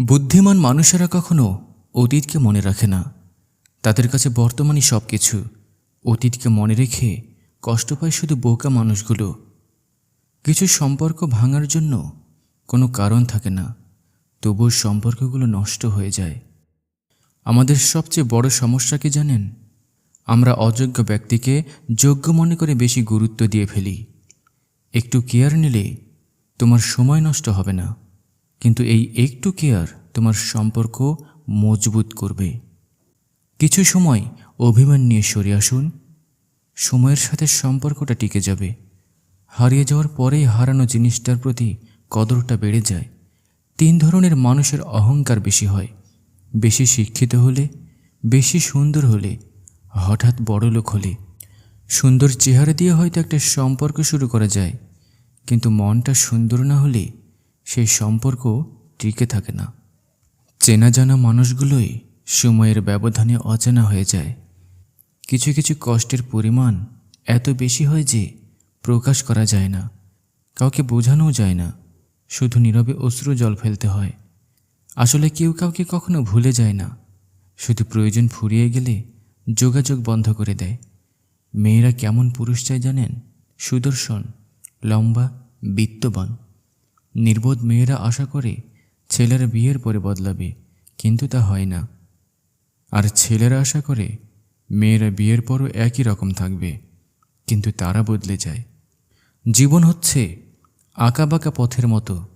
বুদ্ধিমান মানুষেরা কখনো অতীতকে মনে রাখে না। তাদের কাছে বর্তমানই সব কিছু অতীতকে মনে রেখে কষ্ট পায় শুধু বোকা মানুষগুলো। কিছু সম্পর্ক ভাঙার জন্য কোনো কারণ থাকে না, তবুও সম্পর্কগুলো নষ্ট হয়ে যায়। আমাদের সবচেয়ে বড় সমস্যা কি জানেন? আমরা অযোগ্য ব্যক্তিকে যোগ্য মনে করে বেশি গুরুত্ব দিয়ে ফেলি। একটু কেয়ার নিলে তোমার সময় নষ্ট হবে না। কিন্তু এই একটু কেয়ার তোমার সম্পর্ক মজবুত করবে। কিছু সময় অভিমান নিয়ে সরে আসুন। সময়ের সাথে সম্পর্কটা টিকে যাবে। হারিয়ে যাওয়ার পরেই হারানো জিনিসটার প্রতি কদরটা বেড়ে যায়। তিন ধরনের মানুষের অহংকার বেশি হয়। বেশি শিক্ষিত হলে, বেশি সুন্দর হলে, হঠাৎ বড় লোক হলে। সুন্দর চেহারা দিয়ে হয়তো একটা সম্পর্ক শুরু করা যায়, কিন্তু মনটা সুন্দর না হলে সেই সম্পর্ক টিকে থাকে না। চেনা জানা মানুষগুলোই সময়ের ব্যবধানে অচেনা হয়ে যায়। কিছু কিছু কষ্টের পরিমাণ এত বেশি হয় যে প্রকাশ করা যায় না। কাউকে বোঝানোও যায় না। শুধু নীরবে অশ্রু জল ফেলতে হয়। আসলে কেউ কাউকে কখনো ভুলে যায় না। শুধু প্রয়োজন ফুরিয়ে গেলে যোগাযোগ বন্ধ করে দেয়। মেয়েরা কেমন পুরুষ চায় জানেন? সুদর্শন, লম্বা, বিত্তবান। নির্বোধ মেয়েরা আশা করে ছেলেরা বিয়ের পরে বদলাবে, কিন্তু তা হয় না। আর ছেলেরা আশা করে মেয়েরা বিয়ের পরও একই রকম থাকবে, কিন্তু তারা বদলে যায়। জীবন হচ্ছে আঁকাবাঁকা পথের মতো।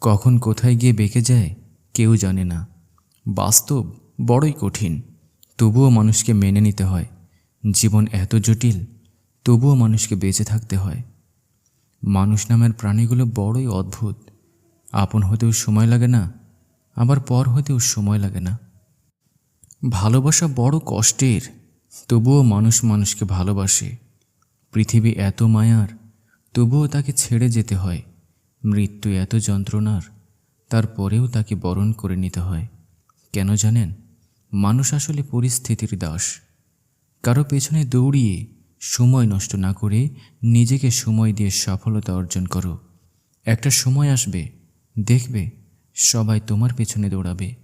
কখন কোথায় গিয়ে বেঁকে যায় কেউ জানে না। বাস্তব বড়ই কঠিন, তবুও মানুষকে মেনে নিতে হয়। জীবন এত জটিল, তবুও মানুষকে বেঁচে থাকতে হয়। মানুষ নামের প্রাণীগুলো বড়ই অদ্ভুত। আপন হতেও সময় লাগে না, আবার পর হতেও সময় লাগে না। ভালোবাসা বড় কষ্টের, তবুও মানুষ মানুষকে ভালোবাসে। পৃথিবী এত মায়ার, তবুও তাকে ছেড়ে যেতে হয়। মৃত্যু এত যন্ত্রণার, তারপরেও তাকে বরণ করে নিতে হয়। কেন জানেন? মানুষ আসলে পরিস্থিতির দাস। কারও পেছনে দৌড়িয়ে সময় নষ্ট না করে নিজেকে সময় দিয়ে সফলতা অর্জন করো। একটা সময় আসবে, দেখবে সবাই তোমার পেছনে দৌড়াবে।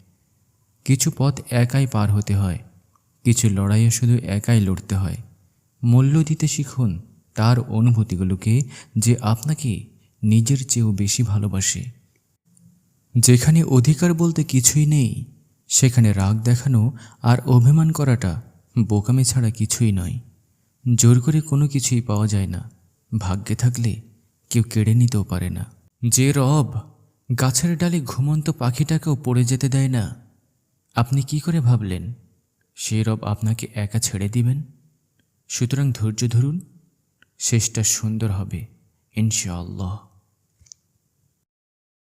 কিছু পথ একাই পার হতে হয়, কিছু লড়াইয়ে শুধু একাই লড়তে হয়। মূল্য দিতে শিখুন তার অনুভূতিগুলোকে যে আপনাকে নিজের চেয়েও বেশি ভালোবাসে। যেখানে অধিকার বলতে কিছুই নেই, সেখানে রাগ দেখানো আর অভিমান করাটা বোকামি ছাড়া কিছুই নয়। জোর করে কোনো কিছুই পাওয়া যায় না। ভাগ্যে থাকলে কেউ কেড়ে নিতেও পারে না। যে রব গাছের ডালে ঘুমন্ত পাখিটাকেও পড়ে যেতে দেয় না, আপনি কি করে ভাবলেন, সে রব আপনাকে একা ছেড়ে দিবেন? সুতরাং ধৈর্য ধরুন, শেষটা সুন্দর হবে, ইনশাআল্লাহ।